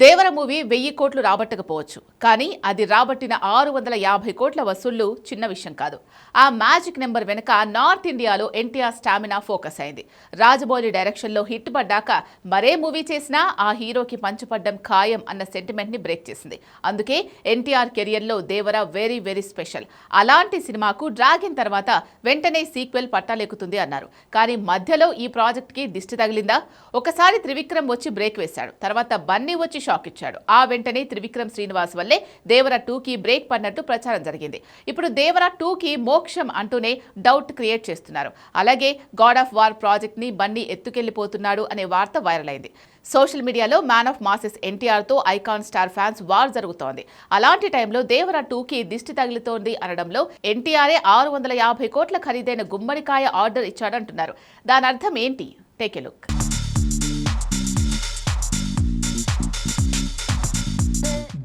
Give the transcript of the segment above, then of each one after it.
దేవర movie వెయ్యి కోట్లు రాబట్టకపోవచ్చు. కానీ అది రాబట్టిన ఆరు వందల యాభై కోట్ల వసూళ్ళు చిన్న విషయం కాదు. ఆ మ్యాజిక్ నెంబర్ వెనుక నార్త్ ఇండియాలో ఎన్టీఆర్ స్టామినా ఫోకస్ అయింది. రాజబౌళి డైరెక్షన్లో హిట్ పడ్డాక మరే మూవీ చేసినా ఆ హీరోకి పంచుపడ్డం ఖాయం అన్న సెంటిమెంట్ని బ్రేక్ చేసింది. అందుకే ఎన్టీఆర్ కెరియర్లో దేవర వెరీ వెరీ స్పెషల్. అలాంటి సినిమాకు డ్రాగన్ తర్వాత వెంటనే సీక్వెల్ పట్టాలెక్కుతుంది అన్నారు. కానీ మధ్యలో ఈ ప్రాజెక్ట్కి దిష్టి తగిలిందా? ఒకసారి త్రివిక్రమ్ వచ్చి బ్రేక్ వేశాడు. తర్వాత బన్నీ వచ్చి షాక్ ఇచ్చాడు. ఆ వెంటనే త్రివిక్రమ్ శ్రీనివాస్ వల్లే దేవర టూకి బ్రేక్ పడినట్టు ప్రచారం జరిగింది. ఇప్పుడు దేవర టూకి మోక్షం అంటూనే డౌట్ క్రియేట్ చేస్తున్నారు. అలాగే గాడ్ ఆఫ్ వార్ ప్రాజెక్ట్ని బన్నీ ఎత్తుకెళ్ళిపోతున్నాడు అనే వార్త వైరల్ అయింది. సోషల్ మీడియాలో మ్యాన్ ఆఫ్ మాసెస్ ఎన్టీఆర్తో ఐకాన్ స్టార్ ఫ్యాన్స్ వార్ జరుగుతోంది. అలాంటి టైంలో దేవర టూకి దిష్టి తగులుతోంది అనడంలో ఎన్టీఆర్ఏ ఆరు వందల యాభై కోట్ల ఖరీదైన గుమ్మడికాయ ఆర్డర్ ఇచ్చాడంటున్నారు. దాని అర్థం ఏంటి? Take a look.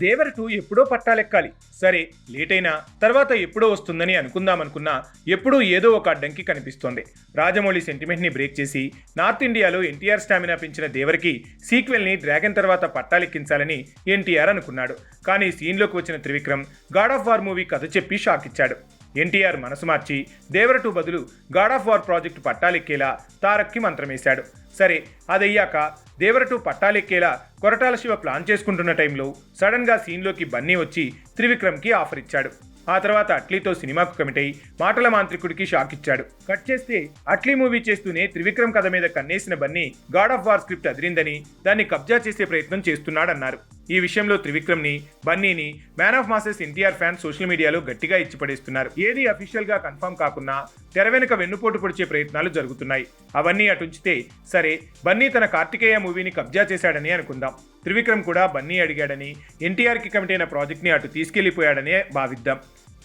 దేవరటు ఎప్పుడో పట్టాలెక్కాలి. సరే లేట్ అయినా తర్వాత ఎప్పుడో వస్తుందని అనుకుందామనుకున్నా ఎప్పుడూ ఏదో ఒక అడ్డంకి కనిపిస్తోంది. రాజమౌళి సెంటిమెంట్ని బ్రేక్ చేసి నార్త్ ఇండియాలో ఎన్టీఆర్ స్టామినా పెంచిన దేవరికి సీక్వెల్ని డ్రాగన్ తర్వాత పట్టాలెక్కించాలని ఎన్టీఆర్ అనుకున్నాడు. కానీ సీన్లోకి వచ్చిన Trivikram god of war movie కథ చెప్పి షాక్ ఇచ్చాడు. ఎన్టీఆర్ మనసు మార్చి దేవర టూ బదులు గాడ్ ఆఫ్ వార్ ప్రాజెక్టు పట్టాలెక్కేలా తారక్కి మంత్రమేశాడు. సరే అదయ్యాక దేవరటు పట్టాలెక్కేలా కొరటాల శివ ప్లాన్ చేసుకుంటున్న టైంలో సడన్గా సీన్లోకి బన్నీ వచ్చి త్రివిక్రమ్కి ఆఫర్ ఇచ్చాడు. ఆ తర్వాత అట్లీతో సినిమాకు కమిట్ అయి మాటల మాంత్రికుడికి షాక్ ఇచ్చాడు. కట్ చేస్తే అట్లీ మూవీ చేస్తూనే త్రివిక్రమ్ కథ మీద కన్నేసిన Bunny god of war script అదిరిందని దాన్ని కబ్జా చేసే ప్రయత్నం చేస్తున్నాడన్నారు. ఈ విషయంలో త్రివిక్రమ్ని బన్నీని man of masses NTR fans social మీడియాలో గట్టిగా ఇచ్చిపడేస్తున్నారు. ఏది అఫీషియల్గా కన్ఫర్మ్ కాకున్నా తెర వెనుక వెన్నుపోటు పొడిచే ప్రయత్నాలు జరుగుతున్నాయి. అవన్నీ అటుంచితే సరే బన్నీ తన కార్తికేయ మూవీని కబ్జా చేశాడని అనుకుందాం. త్రివిక్రమ్ కూడా బన్నీ అడిగాడని ఎన్టీఆర్కి కమిట్ అయిన ప్రాజెక్ట్ని అటు తీసుకెళ్ళిపోయాడనే భావిద్దాం.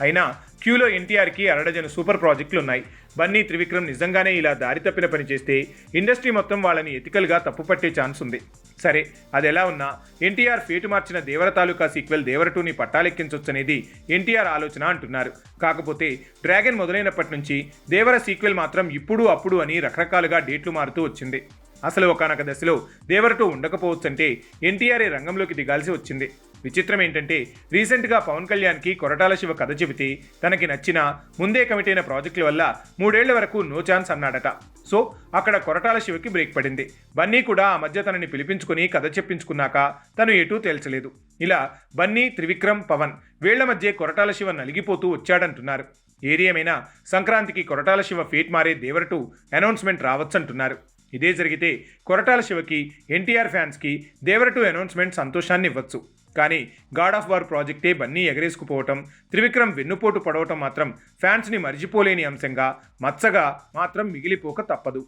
అయినా క్యూలో ఎన్టీఆర్కి అరడజను సూపర్ ప్రాజెక్టులు ఉన్నాయి బన్నీ త్రివిక్రమ్ నిజంగానే ఇలా దారి తప్పిన పని చేస్తే ఇండస్ట్రీ మొత్తం వాళ్ళని ఎథికల్గా తప్పుపట్టే ఛాన్స్ ఉంది. సరే అది ఎలా ఉన్నా ఎన్టీఆర్ ఫేటు మార్చిన దేవర తాలూకా సీక్వెల్ దేవర టూని పట్టాలెక్కించొచ్చనేది ఎన్టీఆర్ ఆలోచన అంటున్నారు. కాకపోతే డ్రాగన్ మొదలైనప్పటి నుంచి దేవర సీక్వెల్ మాత్రం ఇప్పుడు అప్పుడు అని రకరకాలుగా డేట్లు మారుతూ వచ్చింది. అసలు ఒకనొక దశలో దేవరటూ ఉండకపోవచ్చంటే ఎన్టీఆర్ఏ రంగంలోకి దిగాల్సి వచ్చింది. విచిత్రం ఏంటంటే రీసెంట్గా పవన్ కళ్యాణ్కి కొరటాల శివ కథ చెబితే తనకి నచ్చిన ముందే కమిటీ అయిన ప్రాజెక్టుల వల్ల మూడేళ్ళ వరకు నో ఛాన్స్ అన్నాడట. సో అక్కడ కొరటాల శివకి బ్రేక్ పడింది. బన్నీ కూడా ఆ మధ్య తనని పిలిపించుకుని కథ చెప్పించుకున్నాక తను ఎటూ తేల్చలేదు. ఇలా బన్నీ త్రివిక్రమ్ పవన్ వీళ్ళ మధ్య కొరటాల శివ నలిగిపోతూ వచ్చాడంటున్నారు. ఏది ఏమైనా సంక్రాంతికి కొరటాల శివ ఫేట్ మారే దేవరటు అనౌన్స్మెంట్ రావచ్చంటున్నారు. ఇదే జరిగితే కొరటాల శివకి ఎన్టీఆర్ ఫ్యాన్స్కి దేవరటు అనౌన్స్మెంట్ సంతోషాన్ని ఇవ్వచ్చు కానీ గాడ్ ఆఫ్ వార్ ప్రాజెక్టే బన్నీ ఎగరేసుకుపోవటం త్రివిక్రమ్ వెన్నుపోటు పడవటం మాత్రం ఫ్యాన్స్ని మరిచిపోలేని అంశంగా మచ్చగా మాత్రం మిగిలిపోక తప్పదు.